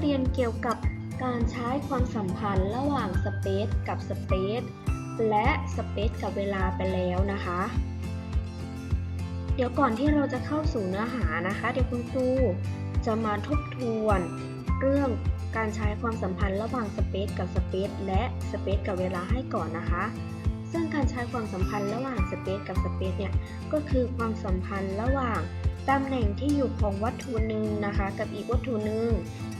เรียนเกี่ยวกับการใช้ความสัมพันธ์ระหว่างสเปซกับสเปซและสเปซกับเวลาไปแล้วนะคะ เดี๋ยวก่อนที่เราจะเข้าสู่เนื้อหานะคะ เดี๋ยวคุณครูจะมาทบทวนเรื่องการใช้ความสัมพันธ์ระหว่างสเปซกับสเปซและสเปซกับเวลาให้ก่อนนะคะ ซึ่งการใช้ความสัมพันธ์ระหว่างสเปซกับสเปซเนี่ยก็คือความสัมพันธ์ระหว่าง ตำแหน่งที่อยู่ของวัตถุหนึ่งนะคะ กับอีกวัตถุหนึ่ง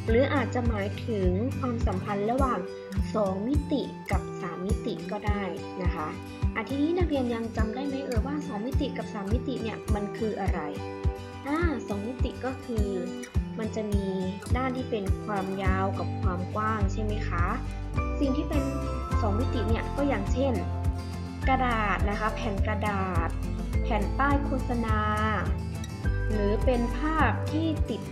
หรืออาจจะหมายถึงความสัมพันธ์ระหว่าง 2 มิติกับ 3 มิติก็ได้นะคะอาทีนี้นักเรียนยังจำได้ไหมเออว่า 2 มิติกับ 3 มิติเนี่ยมันคืออะไรอ่าสองมิติก็คือมันจะมีด้านที่เป็นความยาวกับความกว้างใช่ไหมคะ สิ่งที่เป็น 2 มิติเนี่ยก็อย่างเช่น กระดาษนะคะ แผ่นกระดาษ แผ่นป้ายโฆษณา หรือเป็นภาพที่ติด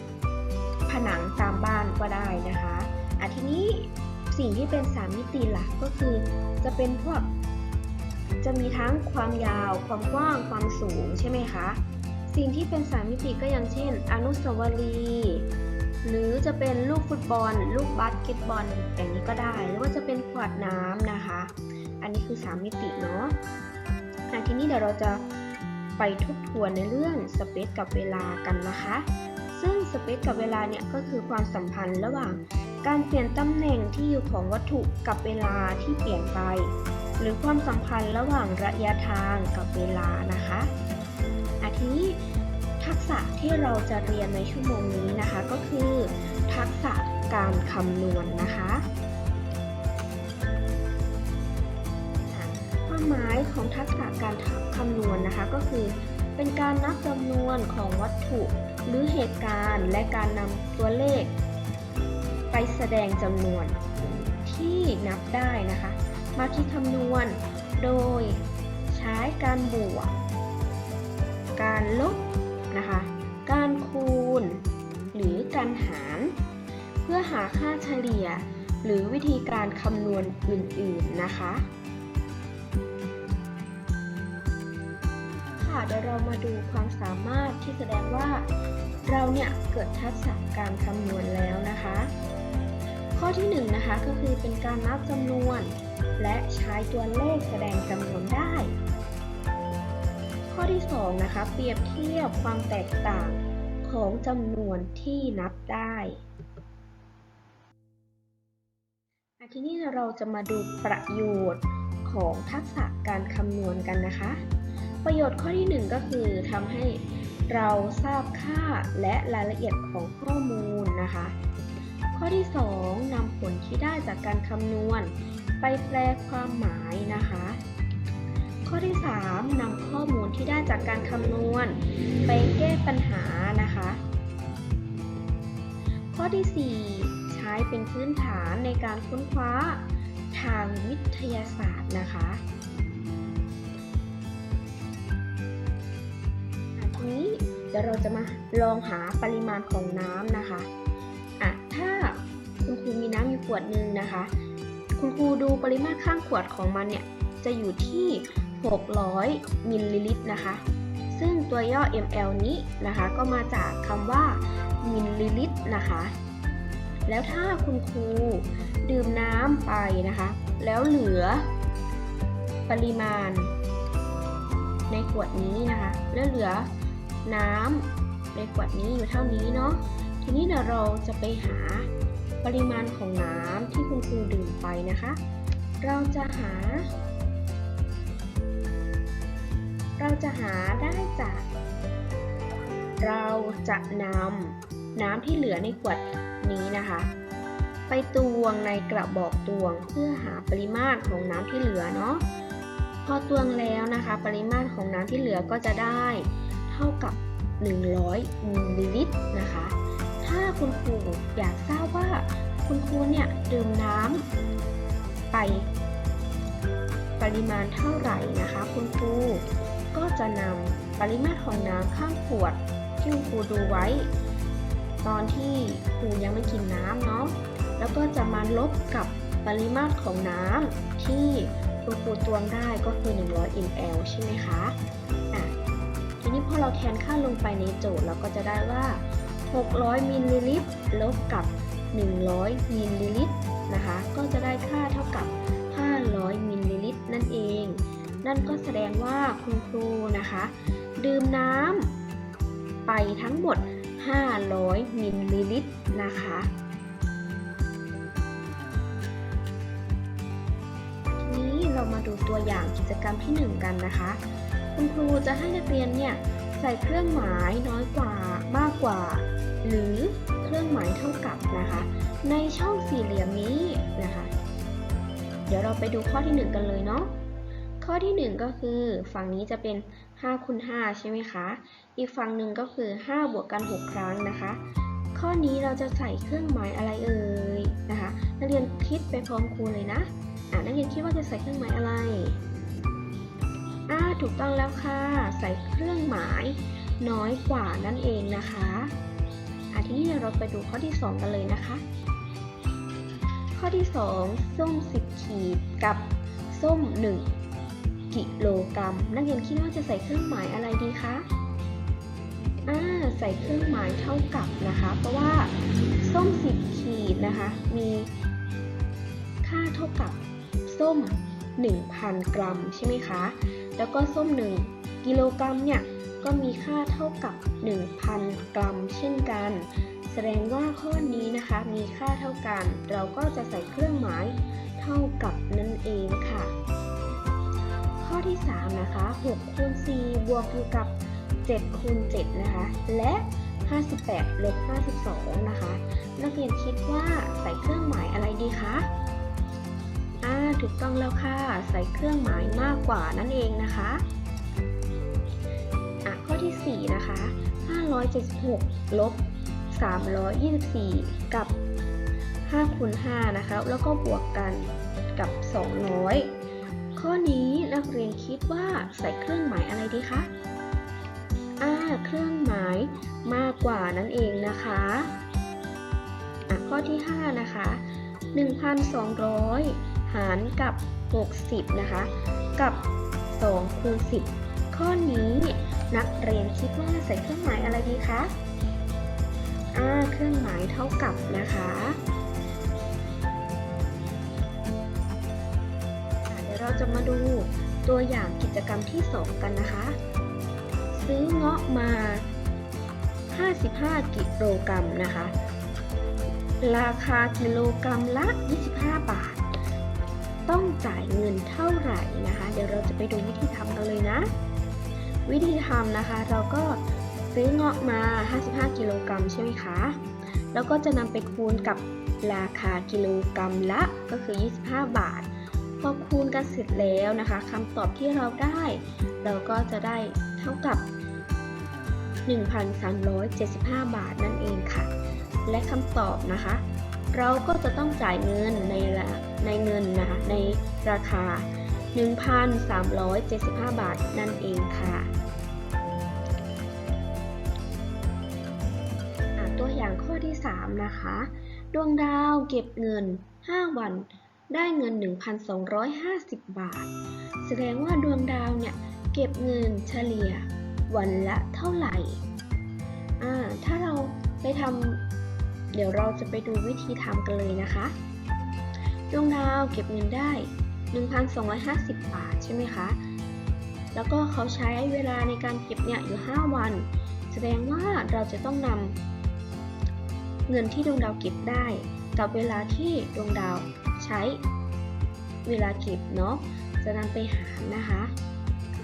ผนังตามบ้านก็ได้นะคะอะทีนี้สิ่งที่เป็น3มิติหลักก็คือจะเป็นพวก จะมีทั้งความยาว ความกว้าง ความสูงใช่ไหมคะ สิ่งที่เป็น3มิติก็อย่างเช่น อนุสาวรีย์หรือจะเป็นลูกฟุตบอล ลูกบาสเกตบอลอย่างนี้ก็ได้ หรือว่าจะเป็นขวดน้ำนะคะ อันนี้คือ 3 มิติเนาะอะทีนี้เดี๋ยวเราจะ ไปทบทวนในเรื่องสเปซกับเวลากันนะคะ ซึ่งสเปซกับเวลาเนี่ยก็คือความสัมพันธ์ระหว่าง การเปลี่ยนตำแหน่งที่อยู่ของวัตถุกับเวลาที่เปลี่ยนไป หรือความสัมพันธ์ระหว่างระยะทางกับเวลานะคะอาทีนี้ทักษะที่เราจะเรียนในชั่วโมงนี้นะคะ ก็คือ ทักษะการคำนวณนะคะ หมายของทักษะการคำนวณนะคะก็คือ เป็นการนับจำนวนของวัตถุหรือเหตุการณ์ และการนำตัวเลข ไปแสดงจำนวนที่นับได้นะคะ มาคิดคำนวณ โดยใช้การบวก การลบนะคะ การคูณ หรือการหาร เพื่อหาค่าเฉลี่ย หรือวิธีการคำนวณอื่นๆนะคะ ค่ะเดี๋ยวเรามาดูความสามารถที่แสดงว่า เราเนี่ยเกิดทักษะการคำนวณแล้วนะคะ ข้อที่1นงนะคะก็คือเป็นการนับจำนวน และใช้ตัวเลขแสดงจำนวนได้ ข้อที่2นะคะเปรียบเทียบความแตกต่างของจำนวนที่นับได้ทีนี้เราจะมาดูประโยชน์ของทักษะการคำนวณกันนะคะ ประโยชน์ข้อที่ 1 ก็คือทำให้เราทราบค่าและรายละเอียดของข้อมูลนะคะ ข้อที่ 2นำผลที่ได้จากการคำนวณ ไปแปลความหมายนะคะ ข้อที่ 3นำข้อมูลที่ได้จากการคำนวณ ไปแก้ปัญหานะคะ ข้อที่ 4 ใช้เป็นพื้นฐานในการค้นคว้าทางวิทยาศาสตร์นะคะ เดี๋ยวเราจะมาลองหาปริมาณของน้ำนะคะอะถ้าคุณครูมีน้ำอยู่ขวดหนึ่งนะคะ คุณครูดูปริมาตรข้างขวดของมันเนี่ยจะอยู่ที่ 600 มิลลิลิตรนะคะ ซึ่งตัวย่อ ml นี้นะคะ ก็มาจากคำว่ามิลลิลิตรนะคะ แล้วถ้าคุณครูดื่มน้ำไปนะคะ แล้วเหลือปริมาณในขวดนี้นะคะ แล้วเหลือ น้ำในขวดนี้อยู่เท่านี้เนาะ ทีนี้เดี๋ยวเราจะไปหาปริมาณของน้ำที่คุณครูดื่มไปนะคะ เราจะหา เราจะหาได้จาก เราจะนำน้ำที่เหลือในขวดนี้นะคะ ไปตวงในกระบอกตวงเพื่อหาปริมาตรของน้ำที่เหลือเนาะพอตวงแล้วนะคะ ปริมาตรของน้ำที่เหลือก็จะได้ เท่ากับ 100มิลลิลิตรนะคะ ถ้าคุณครูอยากทราบว่าคุณครูเนี่ยดื่มน้ำไปปริมาณเท่าไหร่นะคะ คุณครูก็จะนำปริมาตรของน้ำข้างขวดที่คุณครูดูไว้ ตอนที่ครูยังไม่กินน้ำเนาะแล้วก็จะมาลบกับปริมาตรของน้ำที่คุณครูตวงได้ก็คือ 100 ml ใช่ไหมคะ พอเราแทนค่าลงไปในโจทย์เราก็จะได้ว่า 600 มิลลิลิตรลบกับ 100 มิลลิลิตรนะคะ ก็จะได้ค่าเท่ากับ 500 มิลลิลิตรนั่นเอง นั่นก็แสดงว่าคุณครูนะคะ ดื่มน้ำไปทั้งหมด 500 มิลลิลิตรนะคะทีนี้เรามาดูตัวอย่างกิจกรรมที่ 1 กันนะคะ คุณครูจะให้นักเรียนเนี่ย ใส่เครื่องหมายน้อยกว่ามากกว่า หรือเครื่องหมายเท่ากับนะคะ ในช่องสี่เหลี่ยมนี้นะคะ เดี๋ยวเราไปดูข้อที่ 1 กันเลยเนาะข้อที่ 1 ก็คือฝั่งนี้จะเป็น5คูณ5ใช่ไหมคะ อีกฝั่งหนึ่งก็คือ5บวกกัน 6 ครั้งนะคะ ข้อนี้เราจะใส่เครื่องหมายอะไรเอ่ยนะคะ นักเรียนคิดไปพร้อมครูเลยนะอะนักเรียนคิดว่าจะใส่เครื่องหมายอะไร ถูกต้องแล้วค่ะ ใส่เครื่องหมายน้อยกว่านั่นเองนะคะอะทีนี้เราไปดูข้อที่ 2 กันเลยนะคะ ข้อที่ 2 ส้ม 10 ขีดกับส้ม 1 กิโลกรัม นักเรียนคิดว่าจะใส่เครื่องหมายอะไรดีคะอ่าใส่เครื่องหมายเท่ากับนะคะ เพราะว่าส้ม 10 ขีดนะคะ มีค่าเท่ากับส้ม 1,000 กรัม ใช่ไหมคะ แล้วก็ส้ม 1 กิโลกรัมเนี่ยก็มีค่าเท่ากับ 1,000 กรัม เช่นกัน แสดงว่าข้อนี้นะคะมีค่าเท่ากัน เราก็จะใส่เครื่องหมายเท่ากับนั่นเองค่ะ ข้อที่ 3 นะคะ6คูณ4บวกอยู่กับ7คูณ7นะคะ และ 58ลบ52 นะคะ นักเรียนคิดว่าใส่เครื่องหมายอะไรดี ถูกต้องแล้วค่ะ ใส่เครื่องหมายมากกว่านั่นเองนะคะอะข้อที่ 4 นะคะ 576 ลบ 324 กับ5คูณ5นะคะ แล้วก็บวกกันกับ 200 ข้อนี้นักเรียนคิดว่าใส่เครื่องหมายอะไรดีคะอ่าเครื่องหมายมากกว่านั่นเองนะคะอะข้อที่ 5 นะคะ 1,200 หารกับ 60 นะคะ กับ2คูณ10 ข้อนี้นักเรียนคิดว่าใส่เครื่องหมายอะไรดีคะอ่าเครื่องหมายเท่ากับนะคะเดี๋ยวเราจะมาดูตัวอย่างกิจกรรมที่ 2 กันนะคะ ซื้อเงาะมา 55 กิโลกรัมนะคะ ราคากิโลกรัมละ 25 บาท ต้องจ่ายเงินเท่าไหร่นะคะ เดี๋ยวเราจะไปดูวิธีทำกันเลยนะ วิธีทำนะคะเราก็ซื้อเงาะมา 55 กิโลกรัมใช่ไหมคะ แล้วก็จะนำไปคูณกับราคากิโลกรัมละก็คือ 25 บาท พอคูณกันเสร็จแล้วนะคะคำตอบที่เราได้ เราก็จะได้เท่ากับ 1,375 บาทนั่นเองค่ะ และคำตอบนะคะ เราก็จะต้องจ่ายเงินในละในเงินนะคะในราคา 1,375 บาทนั่นเองค่ะตัวอย่างข้อที่ 3 นะคะ ดวงดาวเก็บเงิน 5 วันได้เงิน 1,250 บาท แสดงว่าดวงดาวเนี่ยเก็บเงินเฉลี่ยวันละเท่าไหร่ อ่า ถ้าเราไปทำ เดี๋ยวเราจะไปดูวิธีทำกันเลยนะคะดวงดาวเก็บเงินได้ 1,250 บาทใช่ไหมคะ แล้วก็เขาใช้เวลาในการเก็บเนี่ยอยู่ 5 วัน แสดงว่าเราจะต้องนำเงินที่ดวงดาวเก็บได้ กับเวลาที่ดวงดาวใช้เวลาเก็บเนาะ จะนำไปหารนะคะ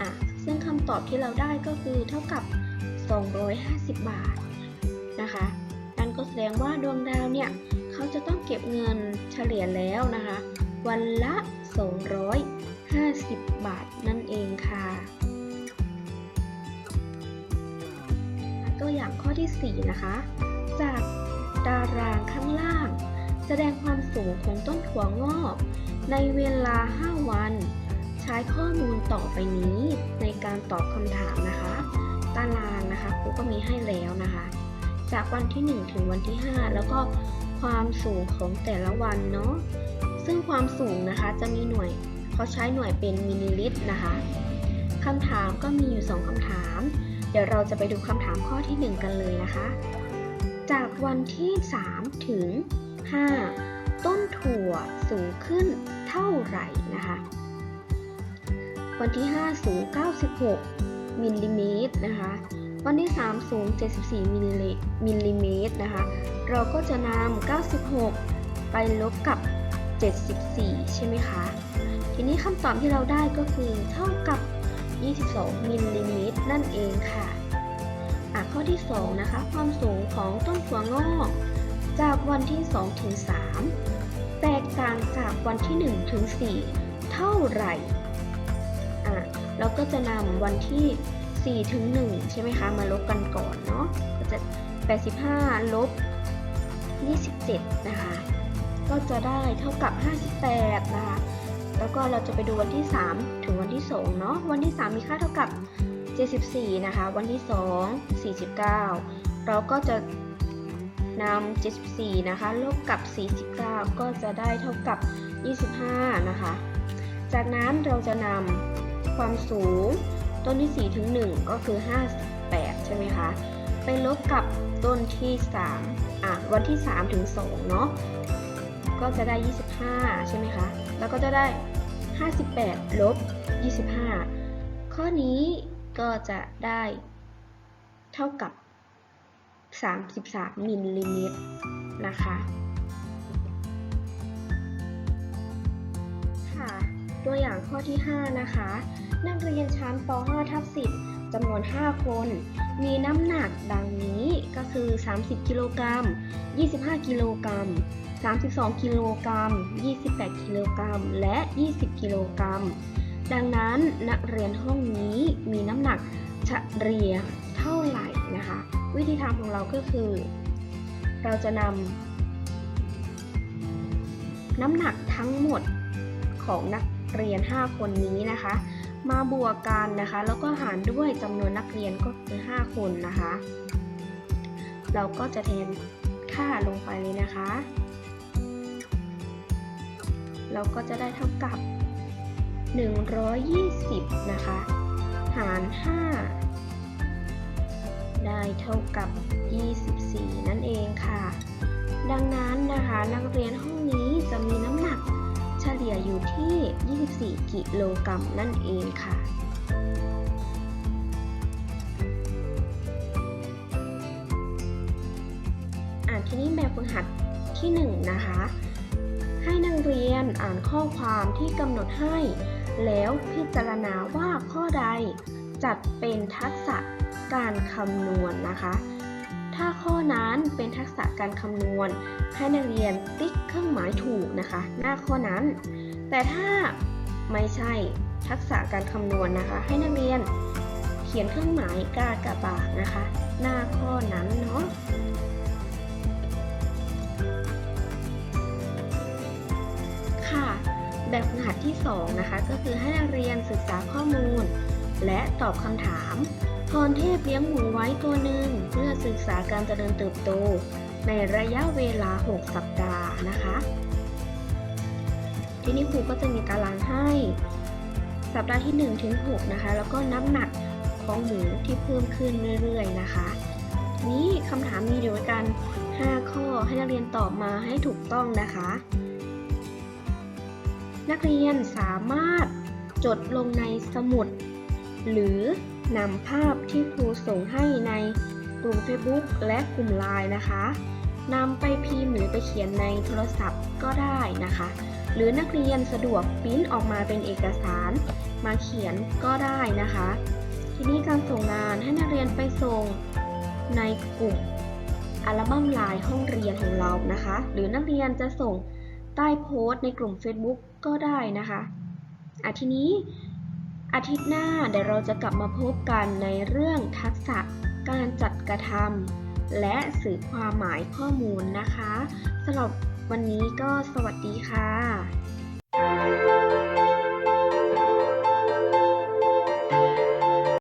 อะ ซึ่งคำตอบที่เราได้ก็คือเท่ากับ 250 บาทนะคะ ก็แสดงว่าดวงดาวเนี่ยเขาจะต้องเก็บเงินเฉลี่ยแล้วนะคะ วันละ 250 บาทนั่นเองค่ะตัวอย่างข้อที่ 4 นะคะ จากตารางข้างล่าง แสดงความสูงของต้นถั่วงอก ในเวลา 5 วัน ใช้ข้อมูลต่อไปนี้ในการตอบคำถามนะคะ ตารางนะคะครูก็มีให้แล้วนะคะ จากวันที่ 1 ถึงวันที่ 5 แล้วก็ความสูงของแต่ละวันเนาะซึ่งความสูงนะคะจะมีหน่วยเขาใช้หน่วยเป็นมิลลิลิตรนะคะคำถามก็มีอยู่ 2คำถาม เดี๋ยวเราจะไปดูคำถามข้อที่ 1 กันเลยนะคะ จากวันที่ 3 ถึง 5 ต้นถั่วสูงขึ้นเท่าไหร่นะคะ วันที่ 5 สูง 96มิลลิเมตรนะคะ วันที่ 3 สูง 74 มิลลิเมตรนะคะ เราก็จะนำ 96 ไปลบกับ 74 ใช่ไหมคะ ทีนี้คำตอบที่เราได้ก็คือเท่ากับ 22 มิลลิเมตรนั่นเองค่ะอะ ข้อที่ 2 นะคะ ความสูงของต้นถั่วงอกจากวันที่ 2 ถึง 3 แตกต่างจากวันที่ 1 ถึง 4 เท่าไหร่อะเราก็จะนำวันที่ 4ถึง1ใช่ไหมคะ มาลบกันก่อนเนาะ ก็จะ 85 ลบ 27 นะคะ ก็จะได้เท่ากับ 58 นะคะ แล้วก็เราจะไปดูวันที่ 3 ถึงวันที่ 2 เนาะ วันที่ 3 มีค่าเท่ากับ 74 นะคะ วันที่ 2 49 เราก็จะนำ74 นะคะ ลบกับ 49 ก็จะได้เท่ากับ 25 นะคะ จากนั้นเราจะนำความสูง ต้นที่ 4 ถึง 1 ก็คือ 58 ใช่ไหมคะ ไปลบกับต้นที่ 3 อะ วันที่ 3 ถึง 2 เนาะ ก็จะได้ 25 ใช่ไหมคะ แล้วก็จะได้ 58 ลบ 25 ข้อนี้ก็จะได้เท่ากับ 33มิลลิเมตรนะคะค่ะตัวอย่างข้อที่ 5 นะคะ นักเรียนชั้นป .5 ทับ10จำนวน 5 คน มีน้ำหนักดังนี้ก็คือ 30 กิโลกรัม 25 กิโลกรัม 32 กิโลกรัม 28 กิโลกรัม และ 20 กิโลกรัม ดังนั้นนักเรียนห้องนี้มีน้ำหนักเฉลี่ยเท่าไหร่นะคะ วิธีทำของเราก็คือ เราจะนำน้ำหนักทั้งหมดของนักเรียน 5 คนนี้นะคะ มาบวกกันนะคะ แล้วก็หารด้วยจำนวนนักเรียนก็คือ 5 คนนะคะ เราก็จะแทนค่าลงไปเลยนะคะ เราก็จะได้เท่ากับ 120 นะคะ หาร 5 ได้เท่ากับ 24 นั่นเองค่ะ ดังนั้นนะคะนักเรียนห้องนี้จะมีน้ำหนัก เฉลี่ยอยู่ที่ 24 กิโลกรัมนั่นเองค่ะอ่านที่นี้แบบฝึกหัดที่ 1 นะคะ ให้นักเรียนอ่านข้อความที่กำหนดให้ แล้วพิจารณาว่าข้อใดจัดเป็นทักษะการคำนวณนะคะ ถ้าข้อนั้นเป็นทักษะการคำนวณ ให้นักเรียนติ๊กเครื่องหมายถูกนะคะ หน้าข้อนั้น แต่ถ้าไม่ใช่ทักษะการคำนวณนะคะ ให้นักเรียนเขียนเครื่องหมายกากบาทนะคะ หน้าข้อนั้นเนาะค่ะ แบบฝึกหัดที่ 2 นะคะ ก็คือให้นักเรียนศึกษาข้อมูล และตอบคำถาม รเทพเลี้ยงหมูไว้ตัวหนึ่งเพื่อศึกษาการเจริญเติบโต ในระยะเวลา 6 สัปดาห์นะคะ ทีนี้ครูก็จะมีตารางให้ สัปดาห์ที่1ถึง6นะคะ แล้วก็น้ำหนักของหมูที่เพิ่มขึ้นเรื่อยๆนะคะ นี้คำถามมีอยู่ด้วกัน 5 ข้อให้นักเรียนตอบมาให้ถูกต้องนะคะ นักเรียนสามารถจดลงในสมุด หรือ นำภาพที่ครูส่งให้ในกลุ่ม Facebook และกลุ่มไลน์นะคะนำไปพิมพ์หรือไปเขียนในโทรศัพท์ก็ได้นะคะ หรือนักเรียนสะดวกปริ้นออกมาเป็นเอกสาร มาเขียนก็ได้นะคะ ทีนี้การส่งงานให้นักเรียนไปส่งในกลุ่มอัลบั้มไลน์ห้องเรียนของเรานะคะ หรือนักเรียนจะส่งใต้โพสต์ในกลุ่ม Facebook ก็ได้นะคะอาทีนี้ อาทิตย์หน้าเดี๋ยวเราจะกลับมาพบกันในเรื่องทักษะการจัดกระทำและสื่อความหมายข้อมูลนะคะสำหรับวันนี้ก็สวัสดีค่ะ